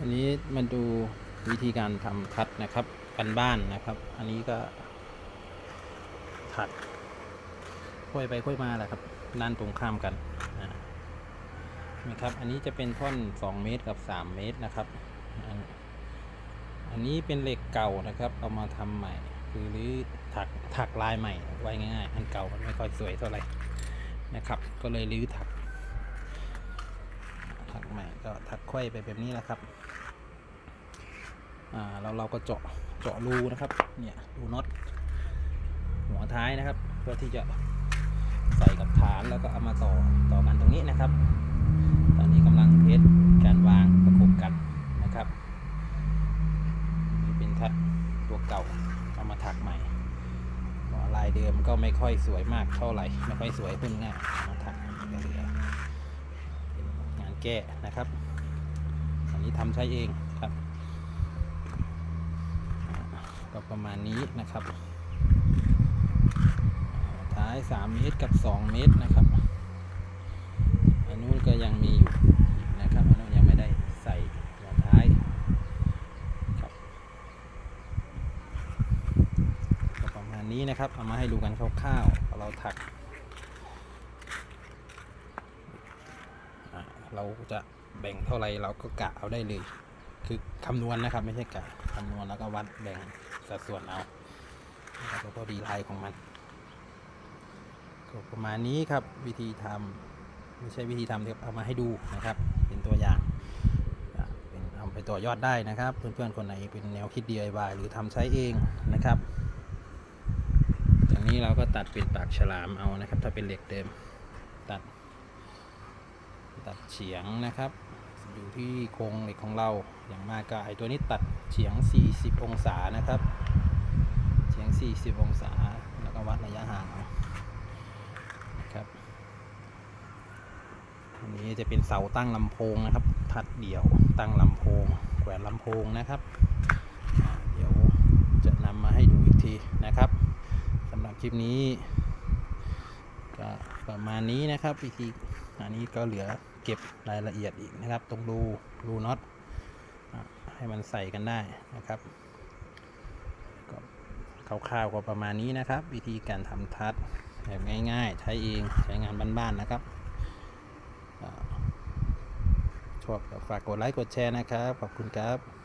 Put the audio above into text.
อันนี้มาดูวิธีการทำทัดนะครับกันบ้านนะครับ อันนี้ก็ถัดค่อยไปค่อยมาแหละครับด้านตรงข้ามกันนะครับ อันนี้จะเป็นท่อน 2 เมตรกับ 3 เมตรนะครับ อันอันนี้เป็นเหล็กเก่านะครับ เอามาทำใหม่ คือหรือถักถักลายใหม่ไว้ง่ายๆอันเก่ามันไม่ค่อยสวยเท่าไหร่นะครับ ก็เลยรื้อถัก ถักใหม่ก็ถักไขว้ไปแบบนี้แหละครับอ่าแล้วเราก็เจาะเจาะรูนะครับเนี่ยรูน็อตหัวท้ายนะครับ เพื่อที่จะใส่กับฐานแล้วก็เอามาต่อต่อกันตรงนี้นะครับ ตอนนี้กำลังเทสการวางประกบกันนะครับนี่เป็นทัดตัวเก่าเอามาถักใหม่ลายเดิมก็ไม่ค่อยสวยมากเท่าไหร่ไม่ค่อยสวยขึ้นง่ายมาถัก แก้นะครับ อันนี้ทำใช้เองครับ ก็ประมาณนี้นะครับอ่าท้าย 3 เมตรกับ 2 เมตรนะครับ อันนู้นก็ยังมีอยู่นะครับอันนู้นยังไม่ได้ใส่หัวท้ายครับก็ประมาณนี้นะครับ เอามาให้ดูกันคร่าวๆเอเราถักอ่า เราจะแบ่งเท่าไรเราก็กะเอาได้เลย คือคำนวณนะครับ ไม่ใช่กะคำนวณแล้วก็วัดแบ่งสัดส่วนเอาแล้วก็ดีไลน์ของมันก็ประมาณนี้ครับวิธีทำไม่ใช่วิธีทำครับเอามาให้ดูนะครับ เป็นตัวอย่างเป็นเอาไปต่อยอดได้นะครับ เพื่อนๆคนไหนเป็นแนวคิด DIY หรือทำใช้เองนะครับอย่างนี้เราก็ตัดเป็นปากฉลามเอานะครับ ถ้าเป็นเหล็กเดิมตัด ตัดเฉียงนะครับ อยู่ที่โครงเหล็กของเราอย่างมากก็ไอตัวนี้ตัดเฉียง 40 องศานะครับ เฉียง 40 องศาแล้วก็วัดระยะห่างนะครับอันนี้จะเป็นเสาตั้งลำโพงนะครับ ทัดเดี่ยวตั้งลำโพงแขวนลำโพงนะครับเดี๋ยวจะนำมาให้ดูอีกทีนะครับสำหรับคลิปนี้ก็ประมาณนี้นะครับวิธี อันนี้ก็เหลือเก็บรายละเอียดอีกนะครับ ตรงรูรูน็อตให้มันใส่กันได้นะครับก็คร่าวๆก็ประมาณนี้นะครับ วิธีการทำทัดแบบง่าย ๆ ใช้เองใช้งานบ้านๆนะครับชอบฝากกดไลค์กดแชร์นะครับ ขอบคุณครับ